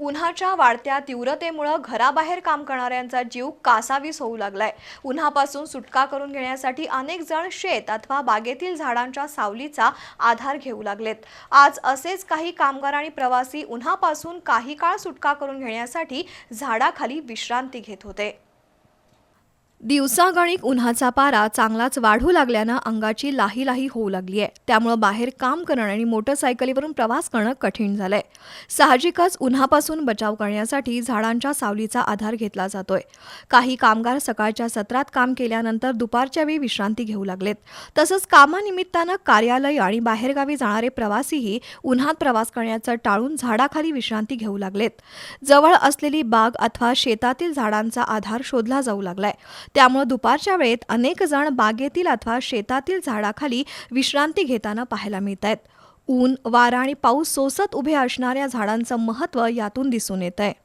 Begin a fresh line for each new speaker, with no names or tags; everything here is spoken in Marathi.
उन्हाच्या वाढत्या तीव्रतेमुळं घराबाहेर काम करणाऱ्यांचा जीव कासावीस होऊ लागलाय. उन्हापासून सुटका करून घेण्यासाठी अनेक जण शेत अथवा बागेतील झाडांच्या सावलीचा आधार घेऊ लागलेत. आज असेच काही कामगार आणि प्रवासी उन्हापासून काही काळ सुटका करून घेण्यासाठी झाडाखाली विश्रांती घेत होते. दिवसागणिक उन्हाचा पारा चांगलाच वाढू लागल्यानं अंगाची लाही लाही होऊ लागली आहे. त्यामुळं बाहेर काम करणं आणि मोटरसायकलीवरून प्रवास करणं कठीण झालंय. साहजिकच उन्हापासून बचाव करण्यासाठी झाडांच्या सावलीचा आधार घेतला जातोय. काही कामगार सकाळच्या सत्रात काम केल्यानंतर दुपारच्या वेळी विश्रांती घेऊ लागलेत. तसंच कामानिमित्तानं कार्यालय आणि बाहेरगावी जाणारे प्रवासीही उन्हात प्रवास करण्याचं टाळून झाडाखाली विश्रांती घेऊ लागलेत. जवळ असलेली बाग अथवा शेतातील झाडांचा आधार शोधला जाऊ लागलाय. त्यामुळे दुपारच्या वेळेत अनेक जण बागेतील अथवा शेतातील झाडाखाली विश्रांती घेताना पाहायला मिळत आहेत ऊन वारा आणि पाऊस सोसत उभे असणाऱ्या झाडांचं महत्त्व यातून दिसून येत आहे